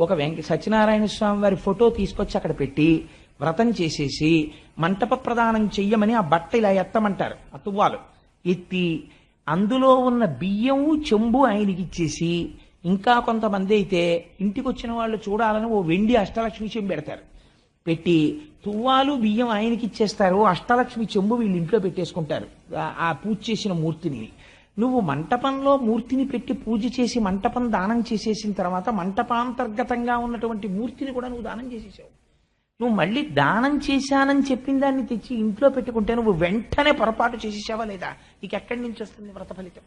ఒక వెంక సత్యనారాయణ స్వామి వారి ఫోటో తీసుకొచ్చి అక్కడ పెట్టి వ్రతం చేసేసి మంటప ప్రదానం చెయ్యమని ఆ బట్ట ఇలా ఎత్తమంటారు. ఆ తువ్వాలు ఎత్తి అందులో ఉన్న బియ్యం చెంబు ఆయనకి ఇచ్చేసి ఇంకా కొంతమంది అయితే ఇంటికి వచ్చిన వాళ్ళు చూడాలని ఓ వెండి అష్టలక్ష్మి చెంబు పెడతారు. పెట్టి తువ్వాలు బియ్యం ఆయనకి ఇచ్చేస్తారు. అష్టలక్ష్మి చెంబు వీళ్ళు ఇంట్లో పెట్టేసుకుంటారు. ఆ- ఆ పూజ చేసిన మూర్తిని. నువ్వు మంటపంలో మూర్తిని పెట్టి పూజ చేసి మంటపం దానం చేసేసిన తర్వాత మంటపాంతర్గతంగా ఉన్నటువంటి మూర్తిని కూడా నువ్వు దానం చేసేసావు. నువ్వు మళ్ళీ దానం చేశానని చెప్పిన దాన్ని తెచ్చి ఇంట్లో పెట్టుకుంటే నువ్వు వెంటనే పొరపాటు చేసేసావా లేదా? నీకు ఎక్కడి నుంచి వస్తుంది వ్రత ఫలితం?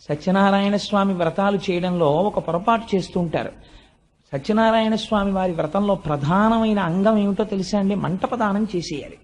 సత్యనారాయణ స్వామి వ్రతాలు చేయడంలో ఒక పొరపాటు చేస్తూ ఉంటారు. సత్యనారాయణ స్వామి వారి వ్రతంలో ప్రధానమైన అంగం ఏమిటో తెలుసా అండి? మంటపదానం చేసేయాలి.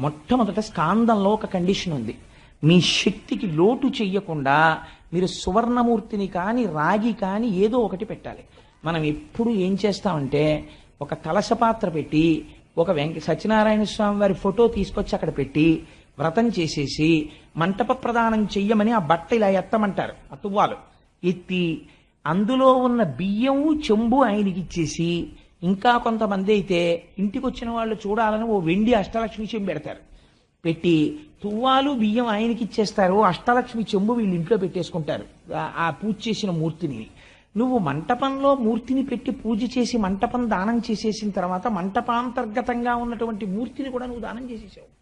మొట్టమొదట స్కాందంలో ఒక కండిషన్ ఉంది. మీ శక్తికి లోటు చెయ్యకుండా మీరు సువర్ణమూర్తిని కానీ రాగి కానీ ఏదో ఒకటి పెట్టాలి. మనం ఎప్పుడు ఏం చేస్తామంటే ఒక కలశ పాత్ర పెట్టి ఒక వెంక సత్యనారాయణ స్వామి వారి ఫోటో తీసుకొచ్చి అక్కడ పెట్టి వ్రతం చేసేసి మంటప ప్రదానం చెయ్యమని ఆ బట్ట ఇలా ఎత్తమంటారు. ఆ తువ్వాలు ఎత్తి అందులో ఉన్న బియ్యం చెంబు ఆయనకి ఇచ్చేసి ఇంకా కొంతమంది అయితే ఇంటికి వచ్చిన వాళ్ళు చూడాలని ఓ వెండి అష్టలక్ష్మి చెంబు పెడతారు. పెట్టి తువ్వాలు బియ్యం ఆయనకి ఇచ్చేస్తారు అష్టలక్ష్మి చెంబు వీళ్ళు ఇంట్లో పెట్టేసుకుంటారు. ఆ- ఆ పూజ చేసిన మూర్తిని. నువ్వు మంటపంలో మూర్తిని పెట్టి పూజ చేసి మంటపం దానం చేసేసిన తర్వాత మంటపాంతర్గతంగా ఉన్నటువంటి మూర్తిని కూడా నువ్వు దానం చేసేసావు.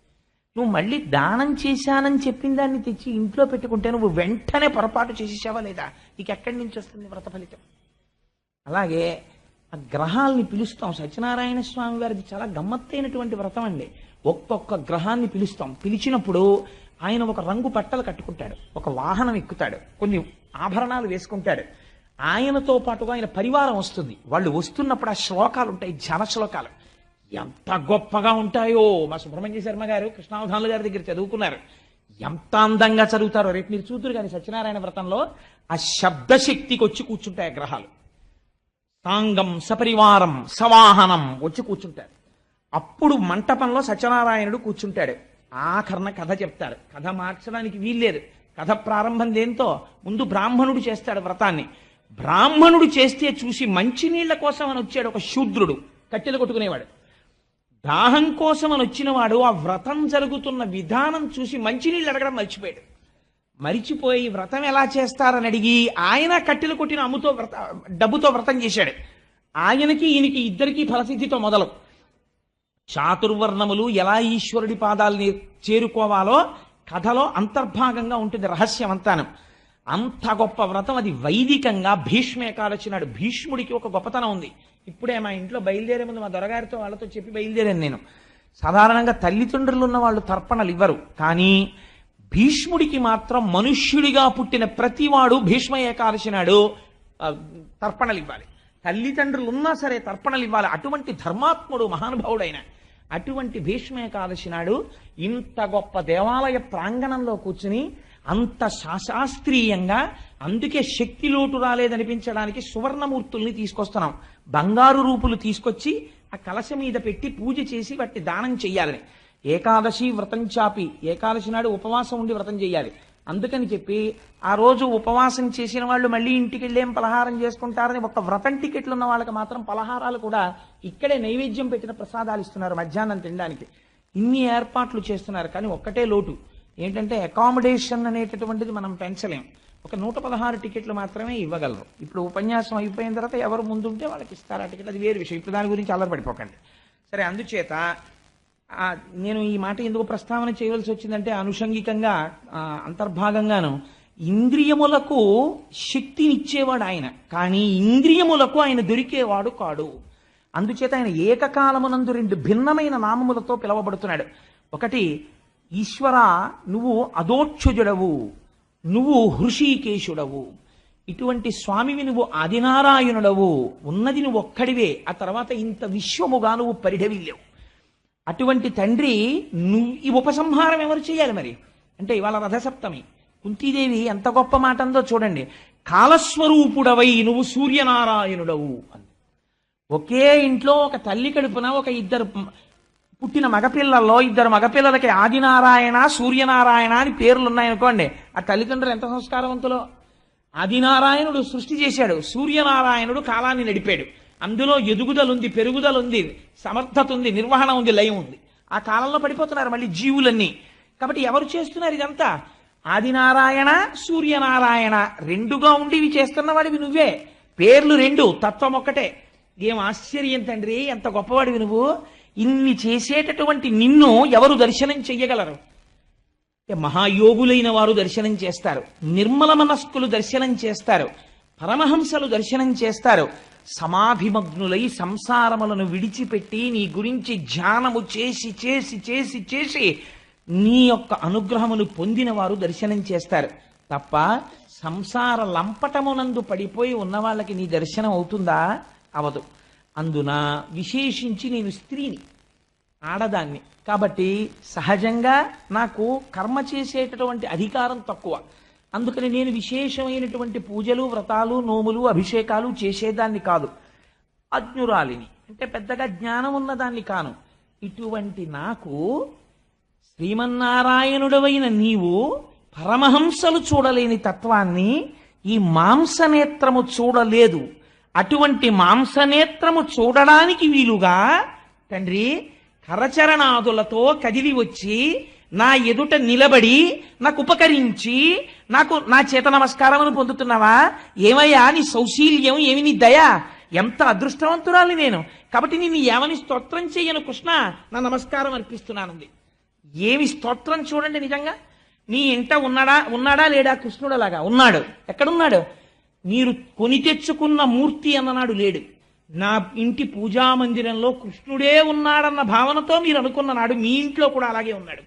నువ్వు మళ్ళీ దానం చేశానని చెప్పిన దాన్ని తెచ్చి ఇంట్లో పెట్టుకుంటే నువ్వు వెంటనే పొరపాటు చేసేసావా లేదా? నీకు ఎక్కడి నుంచి వస్తుంది వ్రత ఫలితం? అలాగే ఆ గ్రహాల్ని పిలుస్తాం. సత్యనారాయణ స్వామి వారిది చాలా గమ్మత్తైనటువంటి వ్రతం అండి. ఒక్కొక్క గ్రహాన్ని పిలుస్తాం. పిలిచినప్పుడు ఆయన ఒక రంగు పట్టలు కట్టుకుంటాడు. ఒక వాహనం ఎక్కుతాడు. కొన్ని ఆభరణాలు వేసుకుంటాడు. ఆయనతో పాటుగా ఆయన పరివారం వస్తుంది. వాళ్ళు వస్తున్నప్పుడు ఆ శ్లోకాలు ఉంటాయి జన శ్లోకాలు. ఎంత గొప్పగా ఉంటాయో మా సుబ్రహ్మణ్య శర్మ గారు కృష్ణావధానులు గారి దగ్గర చదువుకున్నారు. ఎంత అందంగా చదువుతారో రేపు మీరు చూతురు కానీ సత్యనారాయణ వ్రతంలో ఆ శబ్దశక్తికి వచ్చి కూర్చుంటాయి ఆ గ్రహాలు. సాంగం సపరివారం సవాహనం వచ్చి కూర్చుంటారు. అప్పుడు మంటపంలో సత్యనారాయణుడు కూర్చుంటాడు. ఆఖరణ కథ చెప్తారు. కథ మార్చడానికి వీల్లేదు. కథ ప్రారంభం దేంతో? ముందు బ్రాహ్మణుడు చేస్తాడు వ్రతాన్ని. బ్రాహ్మణుడు చేస్తే చూసి మంచినీళ్ళ కోసం అని వచ్చాడు ఒక శూద్రుడు. కట్టెలు కొట్టుకునేవాడు. దాహం కోసం అని వచ్చినవాడు ఆ వ్రతం జరుగుతున్న విధానం చూసి మంచినీళ్ళు అడగడం మర్చిపోయాడు. మరిచిపోయి వ్రతం ఎలా చేస్తారని అడిగి ఆయన కట్టెలు కొట్టిన అమ్ముతో వ్రత డబ్బుతో వ్రతం చేశాడు. ఆయనకి ఈయనకి ఇద్దరికీ ఫలసిద్ధితో మొదలు. చాతుర్వర్ణములు ఎలా ఈశ్వరుడి పాదాలని చేరుకోవాలో కథలో అంతర్భాగంగా ఉంటుంది రహస్యం అంతాను అంత గొప్ప వ్రతం. అది వైదికంగా భీష్మ ఏకాదశి నాడు భీష్ముడికి ఒక గొప్పతనం ఉంది. ఇప్పుడే మా ఇంట్లో బయలుదేరే ముందు మా దొరగారితో వాళ్ళతో చెప్పి బయలుదేరాను నేను. సాధారణంగా తల్లిదండ్రులు ఉన్న వాళ్ళు తర్పణలు ఇవ్వరు. కానీ భీష్ముడికి మాత్రం మనుష్యుడిగా పుట్టిన ప్రతివాడు భీష్మ ఏకాదశి నాడు తర్పణలు ఇవ్వాలి. తల్లిదండ్రులు ఉన్నా సరే తర్పణలు ఇవ్వాలి. అటువంటి ధర్మాత్ముడు మహానుభావుడైన అటువంటి భీష్మ ఏకాదశి నాడు ఇంత గొప్ప దేవాలయ ప్రాంగణంలో కూర్చుని అంత శాస్త్రీయంగా అందుకే శక్తి లోటు రాలేదనిపించడానికి సువర్ణమూర్తుల్ని తీసుకొస్తున్నాం. బంగారు రూపులు తీసుకొచ్చి ఆ కలశ మీద పెట్టి పూజ చేసి వాటిని దానం చెయ్యాలని. ఏకాదశి వ్రతం చాపి ఏకాదశి నాడు ఉపవాసం ఉండి వ్రతం చేయాలి అందుకని చెప్పి ఆ రోజు ఉపవాసం చేసిన వాళ్ళు మళ్ళీ ఇంటికి వెళ్ళేం పలహారం చేసుకుంటారని ఒక వ్రతం టికెట్లు ఉన్న వాళ్ళకి మాత్రం పలహారాలు కూడా ఇక్కడే నైవేద్యం పెట్టిన ప్రసాదాలు ఇస్తున్నారు మధ్యాహ్నం తినడానికి. ఇన్ని ఏర్పాట్లు చేస్తున్నారు కానీ ఒక్కటే లోటు. ఏంటంటే అకామిడేషన్ అనేటటువంటిది మనం పెంచలేం. ఒక నూట పదహారు టికెట్లు మాత్రమే ఇవ్వగలరు. ఇప్పుడు ఉపన్యాసం అయిపోయిన తర్వాత ఎవరు ముందుంటే వాళ్ళకి ఇస్తారు ఆ టికెట్. అది వేరు విషయం. ఇప్పుడు దాని గురించి అల్లరిపడిపోకండి సరే అందుచేత నేను ఈ మాట ఎందుకు ప్రస్తావన చేయవలసి వచ్చిందంటే అనుషంగికంగా అంతర్భాగంగాను. ఇంద్రియములకు శక్తినిచ్చేవాడు ఆయన. కానీ ఇంద్రియములకు ఆయన దొరికేవాడు కాడు. అందుచేత ఆయన ఏకకాలమునందు రెండు భిన్నమైన నామములతో పిలవబడుతున్నాడు. ఒకటి ఈశ్వర నువ్వు అదోక్షుజుడవు నువ్వు హృషీకేశుడవు. ఇటువంటి స్వామివి నువ్వు ఆదినారాయణుడవు. ఉన్నది నువ్వు ఒక్కడివే ఆ తర్వాత ఇంత విశ్వముగా నువ్వు పరిఢవిల్లేవు అటువంటి తండ్రి నువ్వు ఈ ఉపసంహారం ఎవరు చేయాలి మరి? అంటే ఇవాళ రథసప్తమి. కుంతీదేవి ఎంత గొప్ప మాట అందో చూడండి. కాలస్వరూపుడవై నువ్వు సూర్యనారాయణుడవు అంది. ఒకే ఇంట్లో ఒక తల్లి కడుపున ఒక ఇద్దరు పుట్టిన మగపిల్లల్లో ఇద్దరు మగపిల్లలకి ఆదినారాయణ సూర్యనారాయణ అని పేర్లు ఉన్నాయనుకోండి ఆ తల్లిదండ్రులు ఎంత సంస్కారవంతులో? ఆదినారాయణుడు సృష్టి చేశాడు. సూర్యనారాయణుడు కాలాన్ని నడిపాడు. అందులో ఎదుగుదలుంది పెరుగుదలుంది సమర్థత ఉంది నిర్వహణ ఉంది లయం ఉంది. ఆ కాలంలో పడిపోతున్నారు మళ్ళీ జీవులన్నీ. కాబట్టి ఎవరు చేస్తున్నారు ఇదంతా? ఆదినారాయణ సూర్యనారాయణ రెండుగా ఉండి ఇవి చేస్తున్న వాడివి నువ్వే. పేర్లు రెండు తత్వం ఒక్కటే. ఏం ఆశ్చర్యం తండ్రి ఎంత గొప్పవాడివి నువ్వు. ఇన్ని చేసేటటువంటి నిన్ను ఎవరు దర్శనం చెయ్యగలరు? మహాయోగులైన వారు దర్శనం చేస్తారు. నిర్మల మనస్కులు దర్శనం చేస్తారు. పరమహంసలు దర్శనం చేస్తారు. సమాధిమగ్నులై సంసారములను విడిచిపెట్టి నీ గురించి ధ్యానము చేసి చేసి చేసి చేసి నీ యొక్క అనుగ్రహమును పొందిన వారు దర్శనం చేస్తారు. తప్ప సంసార లంపటమునందు పడిపోయి ఉన్న వాళ్ళకి నీ దర్శనం అవుతుందా? అవదు. అందున విశేషించి నేను స్త్రీని ఆడదాన్ని. కాబట్టి సహజంగా నాకు కర్మ చేసేటటువంటి అధికారం తక్కువ. అందుకని నేను విశేషమైనటువంటి పూజలు వ్రతాలు నోములు అభిషేకాలు చేసేదాన్ని కాదు. అజ్ఞురాలిని అంటే పెద్దగా జ్ఞానం ఉన్నదాన్ని కాను. ఇటువంటి నాకు శ్రీమన్నారాయణుడవైన నీవు పరమహంసలు చూడలేని తత్వాన్ని ఈ మాంసనేత్రము చూడలేదు. అటువంటి మాంసనేత్రము చూడడానికి వీలుగా తండ్రి కరచరణాదులతో కదిలి వచ్చి నా ఎదుట నిలబడి నాకు ఉపకరించి నాకు నా చేత నమస్కారమును పొందుతున్నావా? ఏమయ్యా నీ సౌశీల్యం ఏమి నీ దయ? ఎంత అదృష్టవంతురాలి నేను. కాబట్టి నిన్ను ఏమని స్తోత్రం చేయను కృష్ణ? నా నమస్కారం అర్పిస్తున్నానంది. ఏమి స్తోత్రం చూడండి నిజంగా. నీ ఇంట ఉన్నాడా ఉన్నాడా లేడా కృష్ణుడు అలాగా ఉన్నాడు. ఎక్కడున్నాడు? మీరు కొని తెచ్చుకున్న మూర్తి అన్ననాడు లేడు. నా ఇంటి పూజా మందిరంలో కృష్ణుడే ఉన్నాడన్న భావనతో మీరు అనుకున్న నాడు మీ ఇంట్లో కూడా అలాగే ఉన్నాడు.